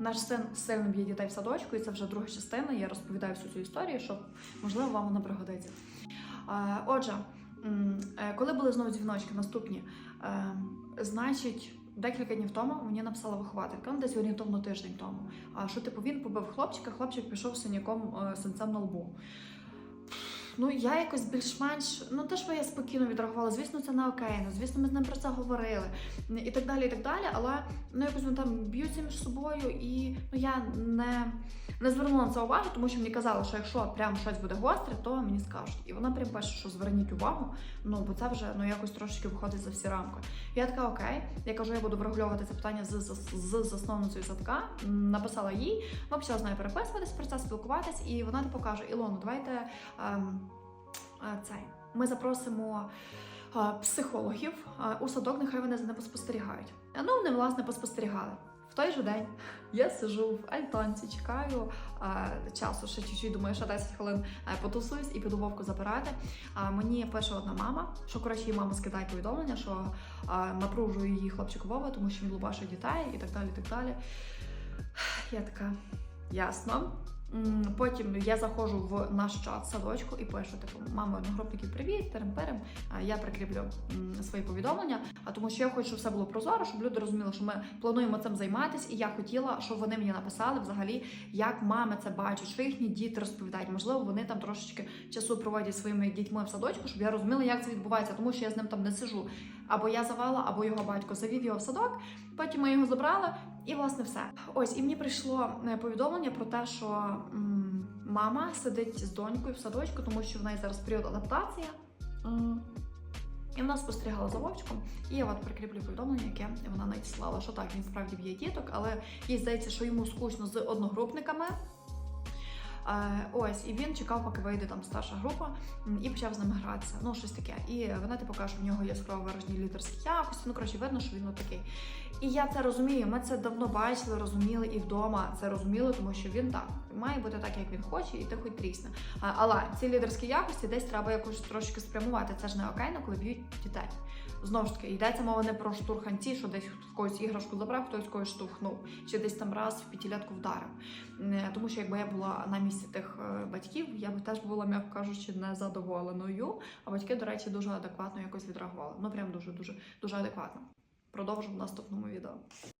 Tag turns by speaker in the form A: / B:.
A: Наш син сильно б'є дітей в садочку, і це вже друга частина. Я розповідаю всю цю історію, що можливо вам вона пригодиться. Отже, е, коли були знову дзвіночки наступні, е, значить. Декілька днів тому мені написала вихователька, ну десь орієнтовно тиждень тому. Що типу він побив хлопчика, хлопчик пішов синяком е, синцем на лбу. Ну, я якось більш-менш, ну те, що я спокійно відреагувала, звісно, це не окей, ну звісно, ми з ним про це говорили і так далі, і так далі. Але ну якось вони там б'ються між собою, і ну я не, не звернула на це увагу, тому що мені казали, що якщо прям щось буде гостре, то мені скажуть. І вона прям пише, що зверніть увагу, ну бо це вже ну якось трошечки виходить за всі рамки. Я така окей, я кажу, я буду врегульовувати це питання з, з, з засновницею садка. Написала їй, ми почали з нею переписуватись, про це спілкуватись, і вона типу каже: Ілону, давайте. Ем, е, цей. Ми запросимо е, психологів е, у садок, нехай вони за ними поспостерігають. Ну, вони, власне, поспостерігали. В той же день я сижу в альтанці, чекаю е, часу, ще чуть-чуть, думаю, ще 10 хвилин е, потусуюсь і піду вовку забирати. А мені пише одна мама, що коротше її мама скидає повідомлення, що е, напружує її хлопчик Вова, тому що він лубашить дітей і так далі. і так далі. Я така, ясно. Потім я заходжу в наш чат садочку і пишу: типу, мамо одногрупників, привіт, терем-перем. Я прикріплю свої повідомлення, а тому що я хочу, щоб все було прозоро, щоб люди розуміли, що ми плануємо цим займатися, і я хотіла, щоб вони мені написали взагалі, як мами це бачать, що їхні діти розповідають. Можливо, вони там трошечки часу проводять своїми дітьми в садочку, щоб я розуміла, як це відбувається, тому що я з ним там не сижу. Або я завела, або його батько завів його в садок. Потім ми його забрали, і власне все. Ось і мені прийшло е, повідомлення про те, що м, мама сидить з донькою в садочку, тому що в неї зараз період адаптації. М, І вона спостерігала за вовчиком, і я от прикріплю повідомлення, яке вона надіслала, що так, він справді б'є діток, але їй здається, що йому скучно з одногрупниками. Ось, і він чекав, поки вийде там старша група, і почав з ними гратися. Ну, щось таке. І вона типу каже, що в нього яскраво виражені лідерські якості. Ну, коротше, видно, що він такий. І я це розумію. Ми це давно бачили, розуміли і вдома це розуміли, тому що він так має бути так, як він хоче, і ти хоч трісне. Але ці лідерські якості десь треба якось трошки спрямувати. Це ж не окей, коли б'ють дітей. Знову ж таки, йдеться мова не про штурханці, що десь в когось іграшку забрав, хтось когось штовхнув, чи десь там раз в п'ятилятку вдарив. Тому що якби я була на місці тих е, батьків, я би теж була, м'яко кажучи, незадоволеною. А батьки, до речі, дуже адекватно якось відреагували. Ну прям дуже дуже дуже адекватно. Продовжимо в наступному відео.